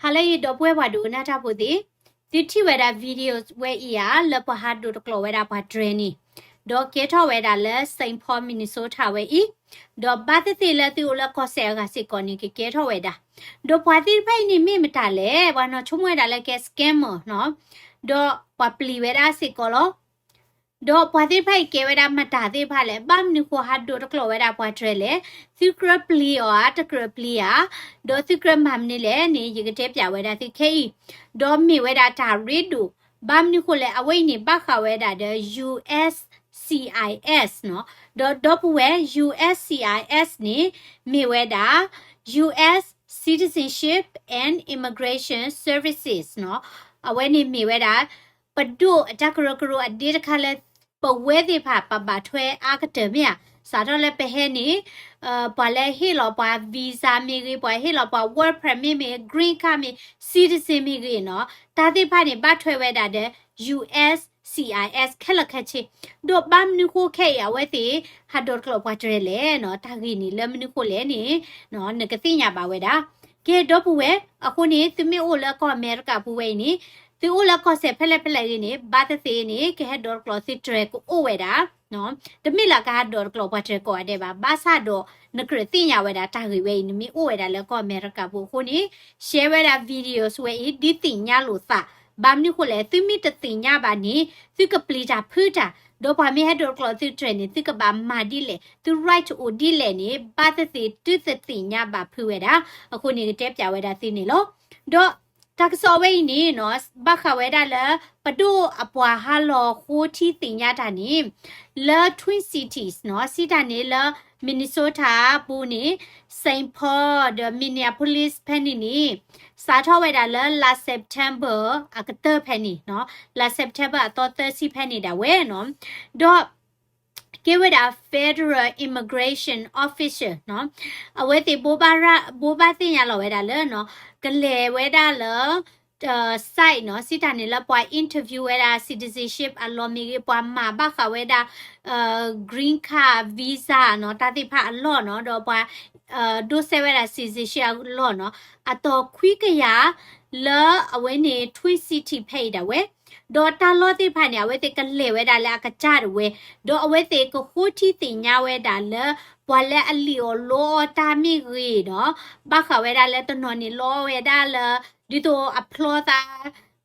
ဟာလေတော့ပွဲပါဒူနာတာပုတိတိတိဝဲတာ videos ဝဲအီယာလပဟာဒူတကလဝဲတာပါ training ဒေါ်ကေထောဝဲတာလဲစိန်ဖော်မီနီဆိုတာဝဲဤဒေါ်ဘာတတိလဲတူလကောဆဲကစစ်ကောနီကေကေထောဝဲတာဒေါ်ပွာတိဖိုင်နီမိမတာလဲဘာနော်ချုံဝဲတာလဲကဲ scammer နော်ဒေါ်ပပလီဝဲတာစစ်ကောလော ဒေါ်ပွာတိဖိုင်ကေဝဲတာမတာသေးဖာလဲဘမ်နီကိုဟာဒူတကလဝဲတာပွာထရဲလဲ secret plea or secret plea ဒေါ် secret မမ်နီလဲနေရကတဲ့ပြဝဲတာသိခေဒေါ်မီဝဲတာတာရီဒူဘမ်နီကိုလဲအဝိနေဘခဝဲတာတဲ့ US CIS နော်ဒေါ်ဒေါ်ပဝဲ USCIS နေမိဝဲတာ US Citizenship and Immigration Services နော်အဝဲနေမိဝဲတာပဒုအတကရကရအဒီတခါလဲ ပဝဲဒီဖာပပထွဲအာကတမီစာတော့လဲပဟဲနေအပလဲဟီလောပါဗီဇာမီကြီးပွားဟီလောပါ work permit မီ green card မီ citizen မီကြီးနော်တာတိဖာနေပတ်ထွဲဝဲတာတဲ့ US CIS ခက်လက်ခက်ချေဒိုဘမ်နုခိုခဲရဝဲတိဟာဒေါ်ကလောပွားကြရလေနော်တာဂီနီလမနုခိုလေနေနော်ငကတိညာပါဝဲတာကဲတော့ပူဝဲအခုနေသူမေအိုလကောအမေရိကပူဝဲနေ သူအိုလကောဆက်ဖက်လက်ဖက်လက်နေဘာတသေးနေကဲဒေါ်ကလောစစ်ထရကိုအိုဝဲတာနော်တမိလာကဒေါ်ကလောပွားကြကိုတဲ့ပါဘာဆာတော့နကရတိညာဝဲတာတာဂီဝဲနေမီအိုဝဲတာလကောအမေရိကပူခုနေ share ဝဲတာ video ဆွဲဒီတိညာလို့သဘာမနုခိုလေသူမိတတိညာပါနေသူကပလီတာဖူတာဒေါ်ပါမီဟက်ဒေါ်ကလောသူထရနေသူကပါမာဒီလေသူ right အိုဒီလေနေဘာသတိတူသတိညာပါဖူဝဲတာအခုနေတက်ပြဝဲတာသိနေလို့ဒေါ် တက်စောဝဲနေနော်ဘခဝဲတာလပဒုအပွားဟာလောခိုးတီတင်ညာတာနေလ twin cities နော်စီတာနေလ Minnesota ပူနေ Saint Paul the Minneapolis ဖက်နေနေစာထောက်ဝဲတာလ last September အကတဖက်နေနော် last September အတော့30ဖက်နေတာဝဲနော်တော့ ကေဝဒါ Federal Immigration Official နော်အဝဲတိဘောဘာရဘောဘာတင်ရလောဝဲတာလဲနော်ကလေဝဲတာလော uh site เนาะสิตาနေလပွား interview ဝဲတာ citizenship အလောမီပွားမှာဘခဝဲတာ uh green card visa เนาะတာတိဖအလော့เนาะတော့ပွား uh ဒိုဆေဝဲတာ citizenship အလော့เนาะအတော်ခွိကရလအဝဲနေ twin city ဖိတ်တာဝဲဒေါ်တာလောတိဖာညာဝဲတေကလေဝဲတာလဲအကကြရဝဲဒေါ်အဝဲတေကခိုတီတင်ညာဝဲတာလဲဘွာလဲအလီယိုလောတာမီရီနော်ဘခဝဲတာလဲတနော်နီလောဝဲတာလဲဒီတိုအဖလောတာ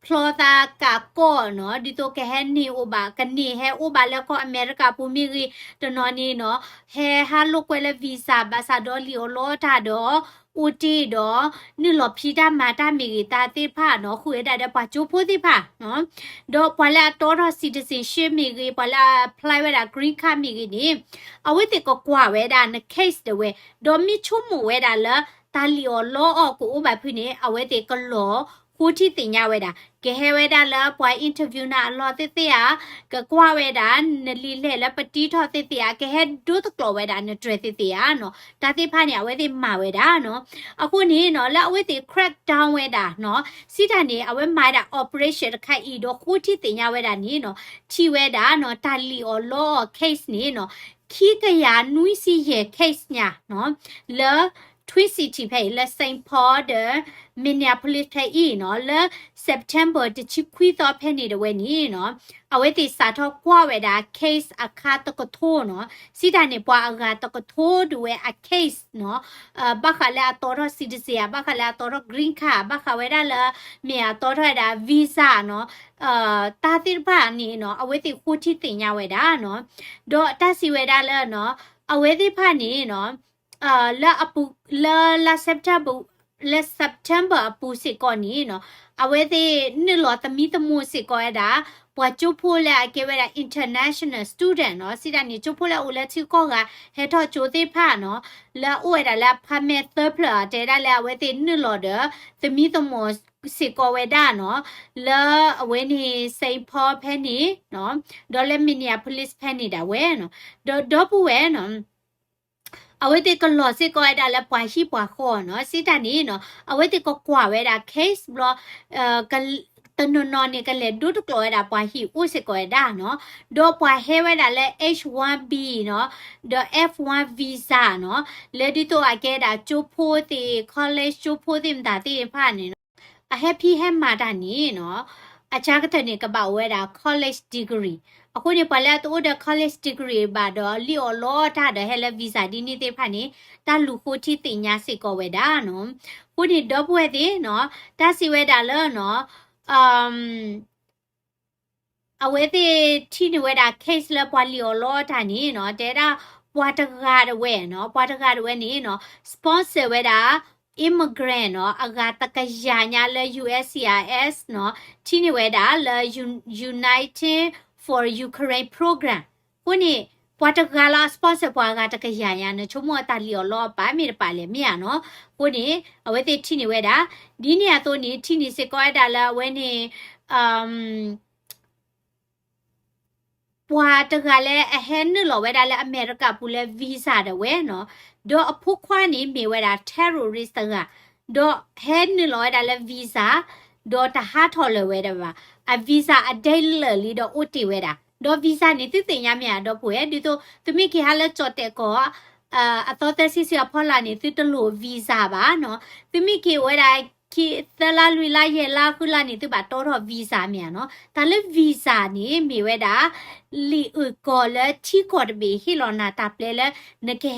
ဖလောတာကကောနော်ဒီတိုကဟန်နီအိုဘာကနေဟဲအိုဘာလဲကောအမေရိကပူမီရီတနော်နီနော်ဟဲဟာလိုကွဲလဲဗီဇာဘာစာဒေါ်လီယိုလောတာတော့ဦးတီတော့နိလောဖီတာမာတာမီဂီတာတိဖာနော်ခွေတာတဲ့ပါချိုဖိုးတိဖာနော်တော့ပလာတော်တော် citizenship မီဂီပလာ apply ဝဲတာ green card မီဂီနေအဝိတေကကွာဝဲတာ case တဲ့ဝဲဒေါ်မီချုံမဝဲတာလာတာလီယောလောအော့ကိုဥပဖိနေအဝဲတေကလော ကိုတီတင်ညဝဲတာကဲဟဲဝဲတာလာပွိုင်အင်တာဗျူးနာအလောတိတိယကကွာဝဲတာနလီလဲလပတီထောတိတိယကဲဟဲဒုတကလောဝဲတာနဒရတိတိယနော်တာတိဖာနေဝဲတိမာဝဲတာနော်အခုနေနော်လက်အဝဲတိ crack down ဝဲတာနော်စီတာနေအဝဲမာတာ operation ခိုက်ဤတော့ကိုတီတင်ညဝဲတာနေနော်ချီဝဲတာနော်တာလီအော်လော case နေနော်ခီကရနွိစီရဲ့ case ညာနော်လဲ Twin City ဖဲလက် Saint Paul de Minneapolis ဖဲဤနော်လဲ September တချခွီတော့ဖဲနေတယ်ဝဲနီနော်အဝဲတိစာတော့ကွာဝဲတာ case အခါတကထိုးနော်စီတာနေပွားအခါတကထိုးဒူဝဲအ case နော်အဘခလာတော်တော့ citizen ဘခလာတော်တော့ green card ဘခဝဲတာလဲမြေတော်တော့တာ visa နော်အာတာတိဘာနီနော်အဝဲတိခိုချီတင်ရဝဲတာနော်တော့တစီဝဲတာလဲနော်အဝဲတိဖာနီနော် အာလာအပူလာလာစက်တဘာလက်စက်တမ်ဘာအပူစစ်ကောနီနော်အဝဲသေးနှစ်လောသမီးသမုစစ်ကောရတာပွားကျုပ်ဖို့လက်အကေဝဲတာ international student နော်စီတာနေကျုပ်ဖို့လက်ဦးလက်ချီကောကဟဲထော့ကျိုသေးဖာနော်လာဦးရတာလာဖမဲသပလာတဲတာလာဝဲသေးနှစ်လောတဲ့သမီးသမုစစ်ကောဝဲတာနော်လာအဝဲနေစိန်ဖောဖဲနေနော်ဒေါ်လက်မီနီယာပိုလစ်ဖဲနေတာဝဲနော်ဒေါ်ဒေါ်ပူဝဲနော် အဝဲတေကလော်စစ်ကောရတာလဲပွာရှိပွာခေါ်နော်စစ်တန်နေနော်အဝဲတေကကွာဝဲတာ case ဘလအဲကတနနော်နေကလေဒုတကလောရတာပွာဟီဥစစ်ကောရတာနော်ဒေါ်ပွာဟဲဝဲတာလဲ H1B နော်ဒေါ် F1 visa နော်လေဒီတိုအကဲတာချိုးဖိုးတီ college ချိုးဖိုးတင်တာတီဖာနေ a happy hem မာတာနီနော်အချာကတဲ့နေကပဝဲတာ college degree အခုနေပလက်တော့ the college degree ဘာတော့လီအော်လောတာတဲ့ hella visa ဒီနေ့ဖာနေတာလူခိုချီတင်ညာစစ်ကောဝဲတာနော်ခုဒီတော့ပွဲတဲ့နော်တာစီဝဲတာလောနော် um အဝဲတဲ့တီနဝဲတာ case လပွားလီအော်လောတာနီနော်တဲတာပွားတကားဝဲနော်ပွားတကားဝဲနီနော် sponsor ဝဲတာ immigrant เนาะอากาตะกะยาญาเล USCIS เนาะที่นี่เวดาเล United for Ukraine program ကိုနေပွားတကလာစပွန်ဆာပွားကတကရရနချုံမတာလီယောလောပါမီပါလေမြာနော်ကိုနေအဝဲတိတီနေဝဲတာဒီနေရတော့နေတီနေစကောတာလာဝဲနေအမ်ပွားတကလည်းအဟဲနလောဝဲတာလည်းအမေရိကပူလည်းဗီဇာတဲ့ဝဲနော်ဒေါ်အဖုခွားနေမေဝဲတာ terrorist ကဒေါ်ဟဲနလောဝဲတာလည်းဗီဇာဒေါ်တဟာထော်လဝဲတာပါ အဗီဇာအဒဲလလီဒေါ်ဥတီဝဲတာဒေါ်ဗီဇာနေတိတင်ရမြတ်တော့ပွဲဒီတော့သူမိခေဟာလဲကြော့တဲ့ကောအာအတော်တက်စီစီဖော်လာနေတိတလို့ဗီဇာပါနော်သူမိခေဝဲတာ ki tala lui la ye la khu la ni tu ba to ro visa mya no ta le visa ni mi we da li u ko le chi ko de bi hi lo na ta ple le ne ke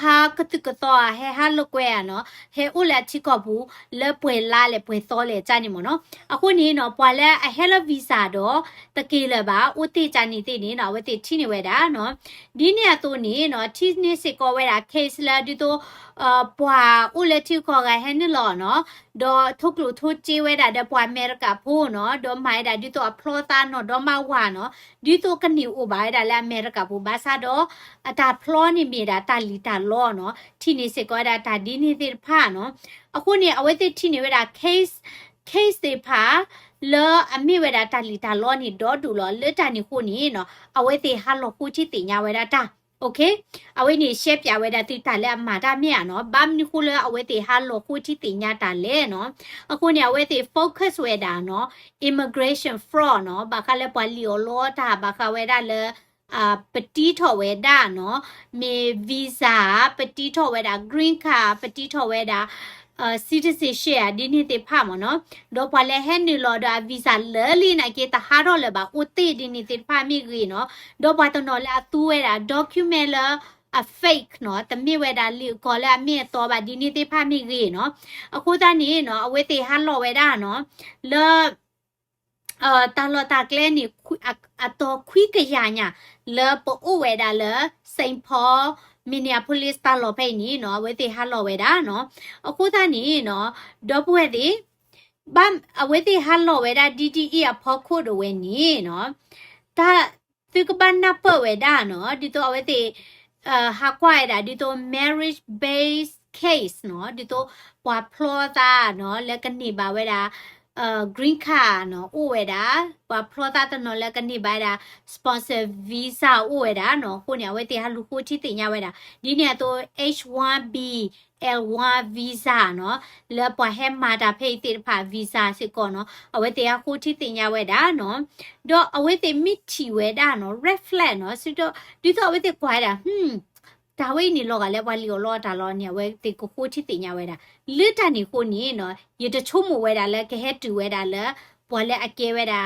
hen ha ka tu ka to he ha lo kwe ya no he u le chi ko bu le pwe la le pwe so le cha ni mo no အခုနေနော်ပွာလဲအဟဲလဗီဇာတော့တကေလပါဥတိချာနေတိနေနော်ဝတိချိနေဝဲတာနော်ဒီနေရာတော့နေနော်ချိနေစစ်ကောဝဲတာ case လာဒီတော့အပွာဥလက်တီခေါ်ကဟဲနေလောနော် ဒေါ်ထုကလူထုချေဝဲတာတဲ့ပွာအမေရိကဖိုးနော်ဒေါ်မိုင်တာဒီတော့အဖလောတာနော်ဒေါ်မဝါနော်ဒီတော့ကနီဥပါရတာလဲအမေရိကဖိုးဘာသာတော့အတာဖလောနေမိတာတာလီတာလောနော်ချိနေစစ်ကောတာတာဒီနေတဲ့ဖာနော်အခုနေအဝဲတိချိနေဝဲတာ case case တွေဖာလောအမိဝဲတာတလီတာလောနီဒေါ်ဒူလောလက်တနီခုနီနော်အဝဲတေဟာလောခုချီတင်ညာဝဲတာတာ โอเคเอาไว้นี่เชฟอย่าไว้ได้ติดตาแล้วมาได้ไม่อ่ะเนาะบ้านนี่คุณเลยเอาไว้ติฮัลโหลคุยที่ติญาตาเลยเนาะอะคุณเนี่ยเอาไว้ติโฟกัสไว้ดาเนาะ immigration fraud เนาะบาคาเลปาลิโอโลตาบาคาไว้ได้เลย အာပတိထော်ဝဲတာနော်မေဗီဇာပတိထော်ဝဲတာ green card ပတိထော်ဝဲတာအာ citizenship อ่ะဒီနေ့တေဖမနော်တော့ပလဲဟန်နီလော်ဒါဗီဇာလဲလီနိုင်ကေတဟာတော့လဲပါဥတေဒီနေ့တေဖမိကြီးနော်တော့ပါတော့လဲအတူဝဲတာ document လာအ fake เนาะတမြဝဲတာလီကောလာမြက်တော့ပါဒီနေ့တေဖမိကြီးเนาะအခုတန်းနေเนาะအဝဲတေဟန်လော်ဝဲတာเนาะလော အာတာလောတာကလဲနီအတော်ခွိကရညာလောပိုဝဲတာလောစိန်ဖော် Minneapolis တာလော်ဖိနီနော်ဝဲတိဟာလော်ဝဲတာနော်အခုသားနီနော်ဒေါ်ပွဲတိဘမ်အဝဲတိဟာလော်ဝဲတာ DTE အဖော်ခုဒဝဲနီနော်ဒါသူကပန်နာပဝဲတာနော်ဒီတော့အဝဲတိအာဟာကွာရတာဒီတော့ marriage based case နော်ဒီတော့ပွာဖလောတာနော်လက်ကနေပါဝဲတာ အာ green card နော်ဥဝဲတာဘာဖလောတာတနော်လက်ကနေပါတာ sponsor visa ဥဝဲတာနော်ကိုညာဝဲတေဟာလူကိုချီတင်ညာဝဲတာဒီနေတော့ H1B L1 visa နော်လက်ပွားဟဲမာတာဖိတ်တေဖာ visa စစ်ကောနော်အဝဲတေဟာကိုချီတင်ညာဝဲတာနော်တော့အဝဲတေမိချီဝဲတာနော် red flag နော်ဆိုတော့ဒီတော့အဝဲတေကွာတာဟွန်း ဒါဝိနေလောကလည်းဝါလီကိုလောတာလောနေဝဲတေကိုကိုချီတင်ညာဝဲတာလစ်တန်နေကိုနေနော်ရေတချို့မဝဲတာလဲကဟဲတူဝဲတာလဲပွာလဲအကဲဝဲတာ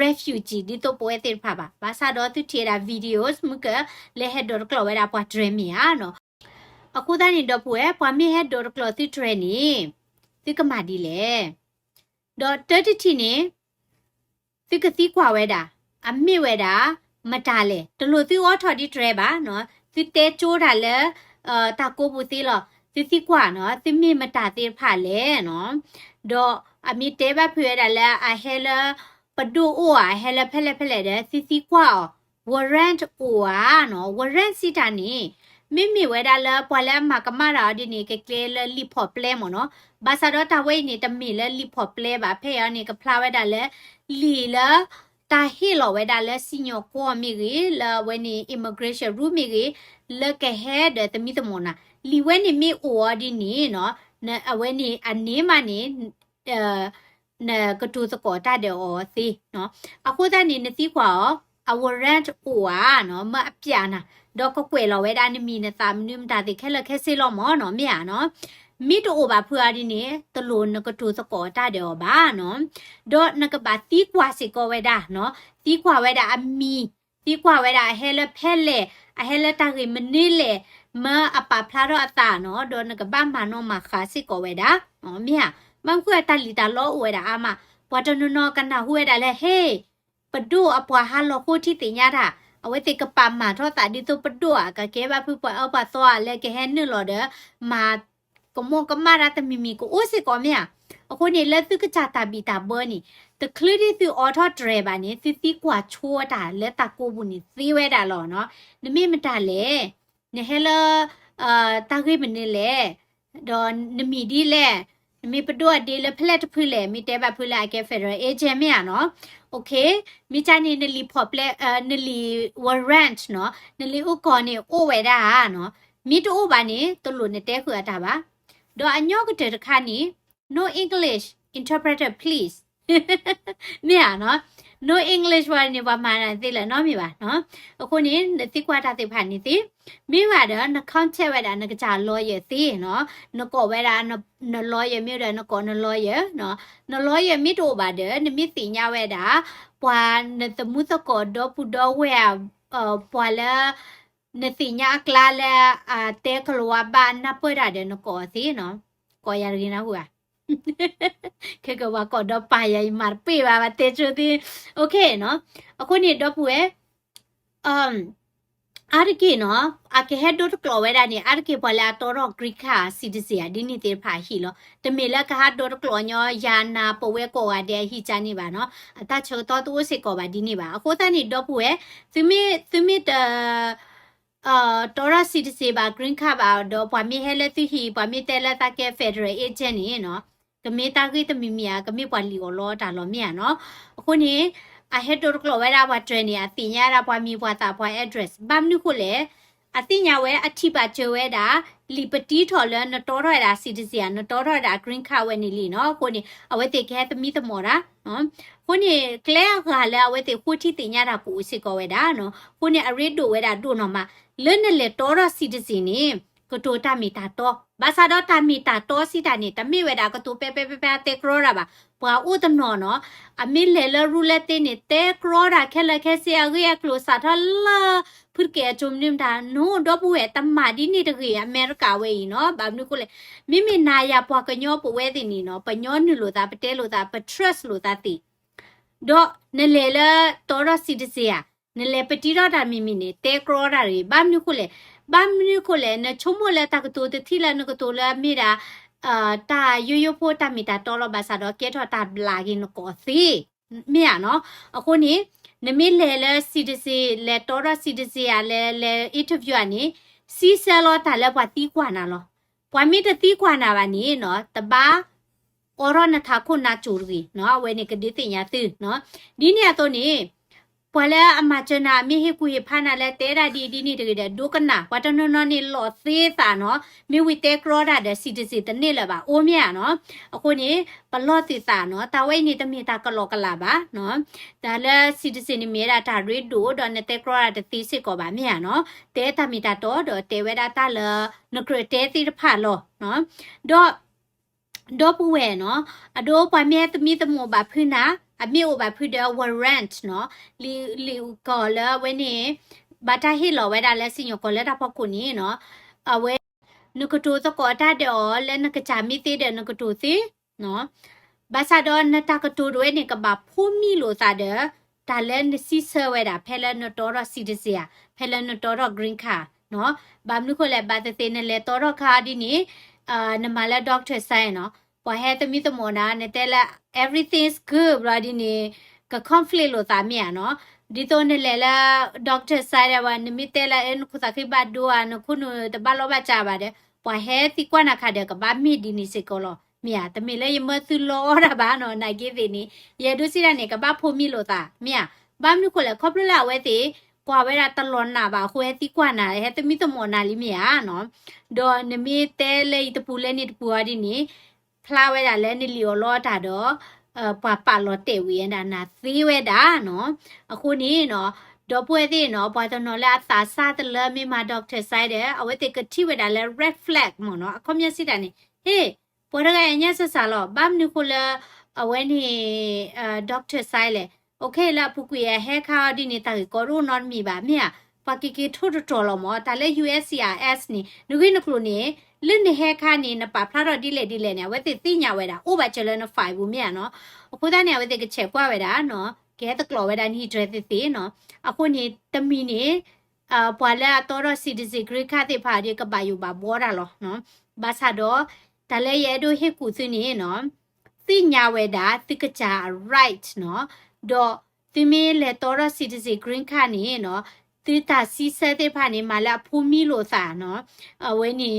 refugee ဒီတော့ပွဲတဲ့ဖပါဘာသာတော့သူထေတာ videos မကလေဟက်ဒေါ်ကလောဝဲတာပွာ dream ရနော်အခုတန်းနေတော့ပွဲပွာမေဟက်ဒေါ်ကလောသူ train နေသူကမာဒီလေတော့တတတီနေသူကတိကွာဝဲတာအမေဝဲတာမတားလေတလို့သူအော်ထော်ဒီ tray ပါနော်သူတဲချိုးတာလဲအာတာကိုဘူးတီလောသူတိကွာနော်သူမေမတာသေးဖာလေနော်တော့အမေတဲဘဖွေတာလဲအဟဲလာပဒူအိုအဟဲလာဖဲလဲဖဲလဲတဲ့စီစီကွာ warrant အိုอ่ะနော် warrant စီတာနေမိမိဝဲတာလဲပွာလဲမှာကမရာဒီနေကကလေလလီဖော်ပလဲမနော်ဘာသာတော့တဝဲနေတမီလဲလီဖော်ပလဲပါဖဲရနေကဖလာဝဲတာလဲလီလာ တာဟီလောဝဲတာလဲစီညိုကိုမီရီလာဝဲနေ immigration room မီရီလကဟဲတဲ့တမီတမနာလီဝဲနေမီအိုအဒီနေနော်အဝဲနေအနေမနေအဲနကတူစကောတာတဲ့ဩစီနော်အခု တနေနစီခွာအဝရန့်အိုအာနော်မအပြာနာတော့ကကွယ်လောဝဲတာနမီနသမနုမတာတိခဲလခဲစေလောမောနော်မြာနော်မိတိုဘာဖွာဒီနေတလို့နကတူစကောတာတယ်ဘာနော်ဒေါ်နကပါတီကွာစီကောဝဲတာနော်တီကွာဝဲတာအမီတီကွာဝဲတာဟဲလဖဲလေအဟဲလတာရီမနီလေမအပဖလာတော့အတာနော်ဒေါ်နကဘာမနောမခါစီကောဝဲတာနော်မြာမန်ခွေတလီတာလောဝဲတာအမပွားတနနောကနာဟွေတာလေဟေးပဒူအပွားဟာလောခိုတီတင်ရတာအဝဲတေကပမာထောတာဒီတုပဒူအကကဲဘာဖူပွားအပသောလေကဟဲနလောဒမာ ကမောကမာရတမီမီကိုအိုစီကောမြအခုနေလက်သူကချတာဘီတာဘောနီတကလီတီအော်ထောဒရဘာနေသီတီကွာချိုးတာလက်တာကိုဘူးနီသီဝဲတာလောနော်နမေမတာလေနေဟဲလာအာတာဂိမနေလေဒေါ်နမီဒီလေနမီပဒိုအဒီလေဖလက်ဖူလေမီတဲဘဖူလာကဲဖက်ဒရယ်အေဂျင့်မြာနော်โอเคမိချာနေနလီဖော်ပလက်အာနလီဝရန့်နော်နလီဥကောနေအိုဝဲတာနော်မိတိုဘာနေတလို့နေတဲခွာတာပါ ဒေါ်အညောကတဲ့တခါနီ no english interpreter please မြာနော် no english ဘာနေဘာမှန်းသိလဲနော်မိပါနော်အခုနေတိကွာတာတိဖာနေတိမိပါတော့နှခေါင်းချက်ဝဲတာငကြလောရသိနော်နကောဝဲတာနလောရမြို့တယ်နကောနလောရနော်နလောရမိတို့ပါတဲ့နမိတိညာဝဲတာပွာနတမှုသကောတော့ပူတော့ဝဲအပွာလာ นสิญากลาและอ่าเตกลัวบ้านนับเปิดเดี๋ยวนก่อสิเนาะก่อยารีนะหัวคือก็ว่าก่อดอปายายมาปีว่าเตจูดีโอเคเนาะอะคนนี้ดอปเวอืมอาร์กีเนาะอาเคเฮดดกลอเวดานี่อาร์กีพอลาตอรอกรีคาซิดิเซียดินิเตพาฮีโลตะเมละกะฮดดกลอยอยานาปเวกอวาเดฮีจานี่บาเนาะอะตะโชตอตุโอสิกอบาดินี่บาอะโคตะนี่ดอปเวซิมิซิมิเต အာတော်ရစီဒီစီပါဂရင်းခါပါတော့ပွာမီဟဲလက်သူဟီပွာမီတဲလက်တာကဲဖက်ဒရယ်အေဂျင့်နေနော်ကမေတာကိတမီမီယာကမေပွာလီကိုလောတာလောမြာနော်အခုနေအဟက်တိုကလောဝဲတာဘွားထရနီအတင်ညာတာဘွားမီဘွားတာဘွား address ဘာမနုခုလေအတင်ညာဝဲအထိပါချဝဲတာလီပတီထော်လနတော်ရတာစီတီစီယာနတော်ရတာ green card ဝဲနေလီနော်ခုနေအဝဲတေခဲသမီးသမော်တာနော်ခုနေ clear ကလည်းအဝဲတေခုတီတင်ညာတာပူစစ်ကောဝဲတာနော်ခုနေအရစ်ဒိုဝဲတာဒိုနော်မ လွနဲ့လေတော်ရစီတီစီနေကတိုတာမီတာတော့ဘာသာတော့တာမီတာတော့စီတာနေတမိဝဲတာကတိုပဲပဲပဲပဲတေကရောတာပါပွာဥဒနော်နော်အမီလေလရူလက်တေနေတေကရောတာခဲလက်ခဲစီအဂီယကလိုစာထလာဖုကေချုံနင်းတာနိုတော့ပွေတမဒီနေတကြီးအမေရိကဝဲနော်ဘာမနုကိုလေမိမိနာယာပွာကညောပဝဲတင်နေနော်ပညောနုလိုတာပတဲလိုတာပထရက်လိုတာတီတော့နလေလတော်ရစီတစီယာ နလေပတီရတာမိမိနေတေကရောတာတွေဘာမနုကိုလေဘာမနုကိုလေနချုံမလက်တကတိုတတိလာနကတိုလာမိတာအာတာယိုယိုဖိုတာမီတာတော်လဘာသာတော့ကဲထော်တာဘလာဂင်ကိုစီမြာနော်အခုနေနမီလေလေစီဒီစီလေတော်ရစီဒီစီရလေလေအင်တာဗျူးအနေစီဆယ်လောတာလည်းပွားတီးကွာနာလောပွားမီတတီးကွာနာပါနေနော်တပါအော်ရနထာခုနာချူရီနော်ဝဲနေကဒီတင်ရသူနော်ဒီနေရာတော့နေ ပွာလဲအမချနာမိဟိကူဟိဖာနာလဲတဲရာဒီဒီနီတကတဲ့ဒုကနာဝတနနနီလောသေးတာနော်မိဝီတဲကရောဒါတဲ့စီတီစီတနေ့လည်းပါအိုးမြနော်အခုနေပလော့တီတာနော်တာဝိနေတမီတာကလောကလာပါနော်ဒါလဲစီတီစီနေမြေတာတာရီဒိုဒေါ်နတဲကရောဒါတဲ့တီစစ်ကောပါမြနော်တဲတမီတာတော့ဒေါ်တဲဝဲတာတာလနကရတဲတီဖာလောနော်ဒေါ်ဒေါ်ပူဝဲနော်အဒိုးပွားမြဲသမီးသမောပါဖွနာ အမေဘာဖွတဲ့ warrant နော်လီလီကောလာဝဲနေဘာတာဟီလောဝဲတာလဲစင်ယကောလဲတာပခုနီနော်အဝဲနုကတိုသကောတာတဲ့လဲနကချာမီသေးတဲ့နကတိုသေးနော်ဘာသာတော့နတာကတိုတွေနေကဘာဖူမီလို့သာတဲ့ဒါလဲနစီဆဝဲတာဖဲလဲနတော်ရစီတစီယာဖဲလဲနတော်ရ green card နော်ဘာမလို့ခလဲဘာတဲ့သေးနဲ့လဲတော်ရခါဒီနေအာနမလဲ doctor ဆိုင်နော်ပဟဲတမီတမောနာနေတဲ့လာ everything's good ဘလာဒီနေက conflict လို့သားမြနော်ဒီတော့နေလေလာ doctor ဆိုင်ရပါနမီတဲလာအန်ခုသခိဘတ်ဒိုအနခုနတဘလောဘချပါတယ်ပဟဲတိကွနာခတဲ့ကဘာမီဒီနီစကောလောမြာတမီလေယမသူလောရပါနော်နိုင်ကေးနေရေဒုစီရနေကဘာဖိုမီလို့သားမြာဘာမနုခလေခေါပလလာဝဲတိကွာဝဲတာတလွန်နာပါခွဲတိကွာနာဟဲတမီတမောနာလီမြာနော်ဒေါ်နမီတဲလေတပူလဲနေတပူအဒီနေ ဖလာဝဲတာလဲနေလီယောလောတာတော့အပပလောတေဝီရနာနာသီးဝဲတာနော်အခုနေနော်ဒေါ်ပွဲသေးနော်ဘာတော့နော်လာသာစားတလမိမဒေါက်တာဆိုင်တဲ့အဝဲတေကတိဝဲတာလဲ red flag မနော်အခုမျက်စိတာနေ ဟေးပေါ်ရကညဆဆာလောဘမ်နုခိုလာအဝဲနေအာဒေါက်တာဆိုင်လေโอเคละพุกุยแฮคาดินี่ตาก็รู้นอนมีบ่เมียปากิกิทุตตอล လစ်နေဟဲခါနေနပါဖလာတော့ဒီလေဒီလေနေဝဲတိတိညာဝဲတာအိုဘာချလန်ဖိုင်ဘူးမြန်နော်အခုသားနေဝဲတိကချက်ကွာဝဲတာနော်ကဲတကလောဝဲတာနီဒရတိတိနော်အခုနေတမီနေအာပွာလာတော်ရစီဒီစီဂရိခတိဖာဒီကဘာယူဘာဘောရာလောနော်ဘာသာတော့တလဲရဲတို့ဟစ်ကူစင်းနေနော်တိညာဝဲတာတိကချာ right နော်ဒေါ်တိမေလေတော်ရစီဒီစီဂရင်းခါနေနော်တိတာစီဆဲတဲ့ဖာနေမှာလာဖူမီလို့စာနော်အဝဲနေ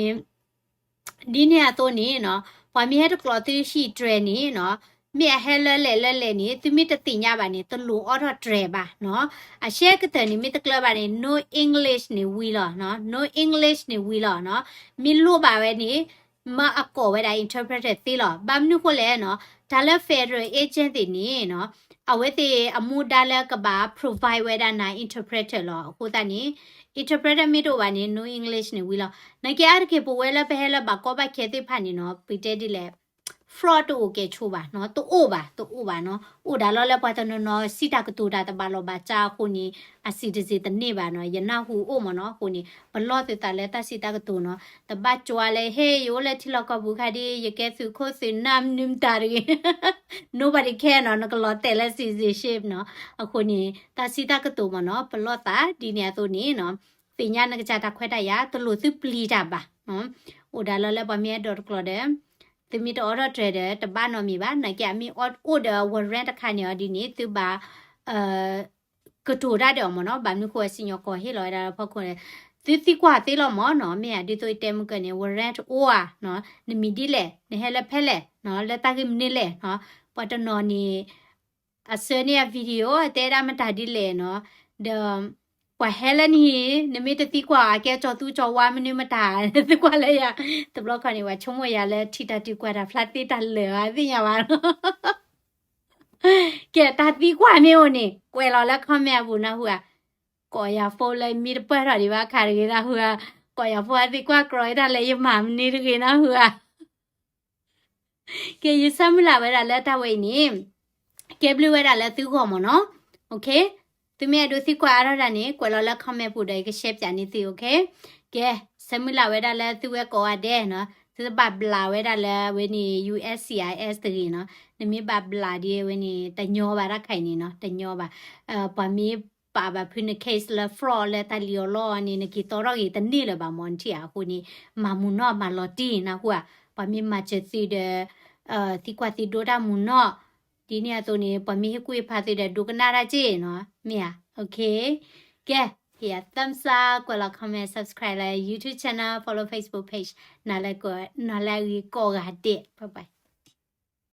ဒီနေရာတော့နေနော်ဘာမီဟက်ကလော်တီရှိဒရနေနော်မြေဟဲလဲလဲလဲလဲနေသူမီတတိညာပါနေတလူအော်ဒရပါနော်အရှက်ကတနေမီတကလပါနေ no english နေဝီလာနော် no english နေဝီလာနော်မီလို့ပါပဲနေမအကောဝဲတာ interpreted သီလာဘာမနုခိုလဲနော်ဒါလည်း federal agent တွေနေနော် အဝဲတေအမှုဒါလကဘာ provide ဝဲဒါနာ interpreter လောဟိုတနီ interpreter မီတော့ဘာနေ no english နေဝီလောနကြရကေပဝဲလပဲဟဲလဘာကောဘခဲတိဖာနေနော်ပီတဲဒီလေ fraud တိုကေချိုပါနော်တူအိုပါတူအိုပါနော်အိုဒါလောလဲပတ်တနော်နော်စီတာကတူတာတဘာလောဘာချာခုနီအစီတစီတနေပါနော်ယနာဟူအိုမနော်ခုနီဘလော့တေတာလဲတစီတာကတူနော်တပတ်ကြွားလဲဟေးယိုလဲထီလောကဘူးခါဒီယကဲစုခိုစနမ်နမ်တာရီ nobody care နော်ငကလောတဲလဲစီစီ shape နော်အခုနီတစီတာကတူမနော်ဘလော့တာဒီနေတူနီနော်တင်ညာနကကြတာခွဲတရတလို့သူပလီတာပါနော်အိုဒါလောလဲပမြဲ .cloud သူမီတော့ order trader တပတ်နော်မီပါနိုင်ကြမီ order warrant တစ်ခါညောဒီနေ့သူပါအဲကတူရတဲ့မနော်ဘာမျိုးကိုစညောကိုဟေလောရဖောက်ခွန်းတိတိကွာတေးလို့မနော်မြဒီတို့တဲမကနေ warrant အိုအာနော်နမီဒီလေနဟဲလဖဲလေနော်လက်တကိမနေလေနော်ပတ်တနော်နီအစနေဗီဒီယိုတဲရမတာဒီလေနော် the กว่าเฮลนี่นไม่ตตีกว่าแกจอตู้จอวามันนี่มาด่าตีกว่าเลยอะตบล็อกคนนี้ว่าชงวยาแล้วที่ตาตีกว่าดาพลัดตีตันเหลือสิอย่าว่าแกตาตีกว่าเนี่ยนี่กวยเราแล้วข้อแม่บุนะหัวก่อยาโฟเลยมีเปิดหรอดีว่าขาดกันนะหัวก่อยาโฟตีกว่ากรอยได้เลยยหมามันนี่กันนะหัวแกยิ่งซ้ำละเวลาแล้วตาเวนี่แกบลูเวลาแล้วตื้อหัวมเนาะโอเค သူမြတ်တို့စီခွာအရတာနေကွယ်လော်လက်ခမဲ့ဖို့တဲ့ကရှက်ပြန်နေသိ okay ကဲဆမလာဝဲတာလဲသူဝဲကောအတဲ့နော်သူပတ်ဘလာဝဲတာလဲဝင်းနီ USCIS တကြီးနော်နမီပတ်ဘလာဒီဝင်းနီတညောပါရခိုင်နေနော်တညောပါအဲပမီပါဘာဖိနကေ့စ်လာဖရောလာတလီယိုလောအနေနဲ့ကီတော်ရောတနေ့လပါမွန်တီအခုနီမာမူနောမာလော်တီနာဟွာပမီမာချက်စီတဲ့အဲတီကွာတီဒိုတာမူနော့ ဒီနေ့အစိုးနေပမီကွေဖာတဲ့ဒုကနာရကြည့်နော်မြာ okay ကဲ here thumbs up ကိုလာ comment subscribe လဲ YouTube channel follow Facebook page နားလဲကိုနားလဲကိုကတဲ့ bye bye